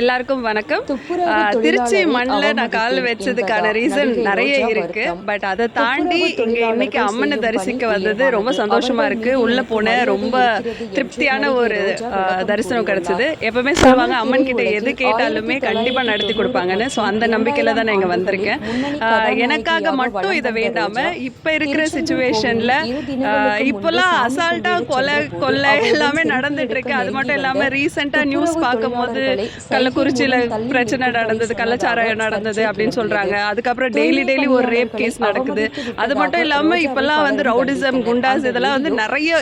எல்லாருக்கும் வணக்கம். திருச்சி மண்ணில் நான் கால் வச்சதுக்கான ரீசன் நிறைய இருக்கு. பட் அதை தாண்டி இங்க இன்னைக்கு அம்மனை தரிசிக்க வந்தது ரொம்ப. சந்தோஷமா இருக்கு. உள்ள எனக்கு ரொம்ப திருப்தியான ஒரு தரிசனம் கிடைச்சது. எப்பவுமே சொல்லுவாங்க அம்மன் கிட்ட எது கேட்டாலுமே கண்டிப்பா நடத்தி கொடுப்பாங்கன்னு ஸோ அந்த நம்பிக்கையில தான் நான் இங்க வந்திருக்கேன். எனக்காக மட்டும் இதை வேண்டாம இப்ப இருக்கிற சுச்சுவேஷன்ல இப்போல்லாம் அசால்ட்டா கொலை அவருடன் எல்லாமே நடந்துட்டு இருக்கு. அது மட்டும் இல்லாம ரீசெண்டா நியூஸ் பார்க்கும்போது தொழிலாளர்களை கள்ளக்குறிச்சியில பிரச்சனை நடந்தது கள்ளச்சாராயம் நடந்தது அப்படின்னு சொல்றாங்க. அதுக்கப்புறம் டெய்லி டெய்லி ஒரு ரேப் கேஸ் நடக்குது. அது மட்டும் இல்லாம இப்பெல்லாம் வந்து ரவுடிசம் குண்டாஸ் இதெல்லாம் வந்து நிறைய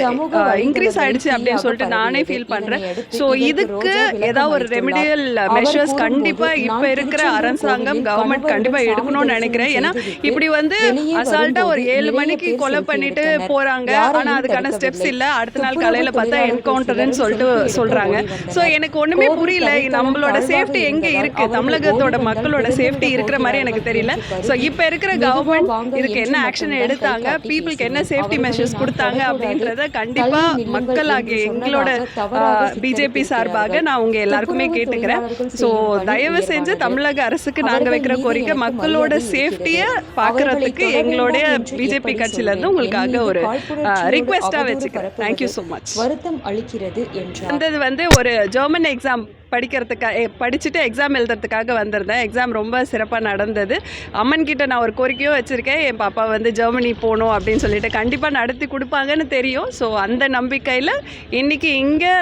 இன்க்ரீஸ் ஆயிடுச்சு அப்படின்னு சொல்லிட்டு நானே ஃபீல் பண்றேன். ஸோ இதுக்கு ஏதாவது ஒரு ரெமிடியல் மெஷர்ஸ் கண்டிப்பா இப்ப இருக்கிற அரசாங்கம் கவர்மெண்ட் கண்டிப்பா எடுக்கணும்னு நினைக்கிறேன். ஏன்னா இப்படி வந்து அசால்ட்டா ஒரு ஏழு மணிக்கு கொலை பண்ணிட்டு போறாங்க. ஆனா அதுக்கான ஸ்டெப்ஸ் இல்ல. அடுத்த நாள் காலையில பார்த்தா என்கவுண்டர்னு சொல்லிட்டு சொல்றாங்க. ஸோ எனக்கு ஒண்ணுமே புரியல. நம்மளோட சேஃப்டி எங்க இருக்கு? தமிழகத்தோட மக்களோட சேஃப்டி இருக்கிற மாதிரி எனக்கு தெரியல. ஸோ இப்போ இருக்கிற கவர்மெண்ட் இதுக்கு என்ன ஆக்ஷன் எடுத்தாங்க? பீப்புளுக்கு என்ன சேஃப்டி மெஷர்ஸ் கொடுத்தாங்க அப்படின்றத கண்டிப்பா மக்களாகிய எங்களோட பிஜேபி சார்பாக நான் உங்க எல்லாருக்குமே கேட்டுக்கிறேன். ஸோ தயவு செஞ்சு தமிழக அரசுக்கு நாங்க வைக்கிற கோரிக்கை மக்களோட சேஃப்டியை பார்க்கறதுக்கு எங்களுடைய பிஜேபி கட்சியில இருந்து உங்களுக்காக ஒரு ரிக்வெஸ்டா வச்சுக்கிறேன். தேங்க்யூ ஸோ மச் வருத்தம் அளிக்கிறது வந்தது வந்து ஒரு ஜெர்மன் எக்ஸாம் படிக்கிறதுக்காக படிச்சுட்டு எக்ஸாம் எழுதுறதுக்காக வந்திருந்தேன். எக்ஸாம் ரொம்ப சிறப்பாக நடந்தது. அம்மன் கிட்ட நான் ஒரு கோரிக்கையும் வச்சுருக்கேன். என் பாப்பா வந்து ஜெர்மனி போகணும் அப்படின்னு சொல்லிட்டு கண்டிப்பாக நடத்தி கொடுப்பாங்கன்னு தெரியும். ஸோ அந்த நம்பிக்கையில் இன்றைக்கி இங்கே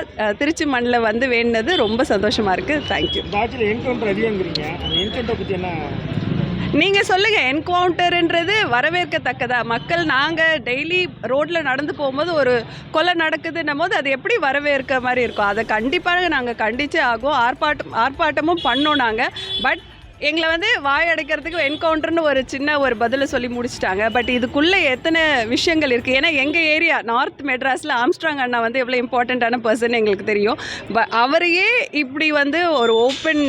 திருச்சி மண்ணில் வந்து வேணுனது ரொம்ப சந்தோஷமாக இருக்குது தேங்க்யூ இந்த என்கவுண்டர் அதிகங்கிறீங்க அந்த என்கவுண்டரை பற்றி என்ன? நீங்கள் சொல்லுங்கள் என்கவுண்டர்ன்றது வரவேற்கத்தக்கதா? மக்கள் நாங்கள் டெய்லி ரோட்டில் நடந்து போகும்போது ஒரு கொலை நடக்குதுன்னும் போது அது எப்படி வரவேற்க மாதிரி இருக்கும்? அதை கண்டிப்பாக நாங்கள் கண்டிச்சே ஆகும். ஆர்ப்பாட்டம் ஆர்ப்பாட்டமும் பண்ணோம் நாங்கள் பட் எங்களை வந்து வாய் அடைக்கிறதுக்கு என்கவுண்டர்னு ஒரு சின்ன ஒரு பதிலை சொல்லி முடிச்சிட்டாங்க. பட் இதுக்குள்ளே எத்தனை விஷயங்கள் இருக்குது ஏன்னா எங்கள் ஏரியா நார்த் மெட்ராஸில் ஆம்ஸ்ட்ராங் அண்ணா வந்து எவ்வளோ இம்பார்ட்டண்ட்டான பர்சன் எங்களுக்கு தெரியும். ப அவரையே இப்படி வந்து ஒரு ஓப்பன்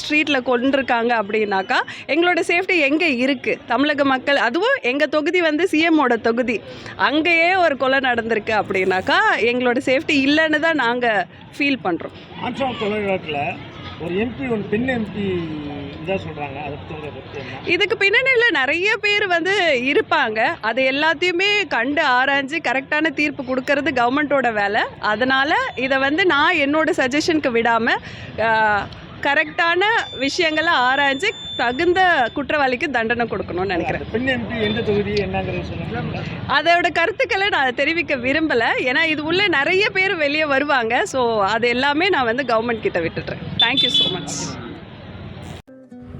ஸ்ட்ரீட்டில் கொண்டிருக்காங்க அப்படின்னாக்கா எங்களோட சேஃப்டி எங்கே இருக்குது தமிழக மக்கள் அதுவும் எங்கள் தொகுதி வந்து சிஎம்மோட தொகுதி. அங்கேயே ஒரு கொலை நடந்திருக்கு அப்படின்னாக்கா எங்களோட சேஃப்டி இல்லைன்னு தான் நாங்கள் ஃபீல் பண்ணுறோம் ஆம்ஸ்ட்ராங் கொலை வழக்கில் ஒரு எம்பி ஒரு பெண் எம்பி இதாக சொல்கிறாங்க அதை பற்றி உங்களை பற்றி என்ன இதுக்கு பின்னணியில் நிறைய பேர் வந்து இருப்பாங்க. அது எல்லாத்தையுமே கண்டு ஆராய்ஞ்சு கரெக்டான தீர்ப்பு கொடுக்கறது கவர்மெண்ட்டோட வேலை. அதனால் இதை வந்து நான் என்னோட சஜஷனுக்கு விடாமல் கரெக்டான விஷயங்களை ஆராய்ஞ்சு தகுந்த குற்றவாளிக்கு தண்டனை கொடுக்கணும்னு நினைக்கிறேன். அதோட கருத்துக்களை நான் தெரிவிக்க விரும்பலை. ஏன்னா இது உள்ள நிறைய பேர் வெளியே வருவாங்க. ஸோ அது எல்லாமே நான் வந்து கவர்மெண்ட் கிட்ட விட்டுட்டுறேன் தேங்க்யூ ஸோ மச்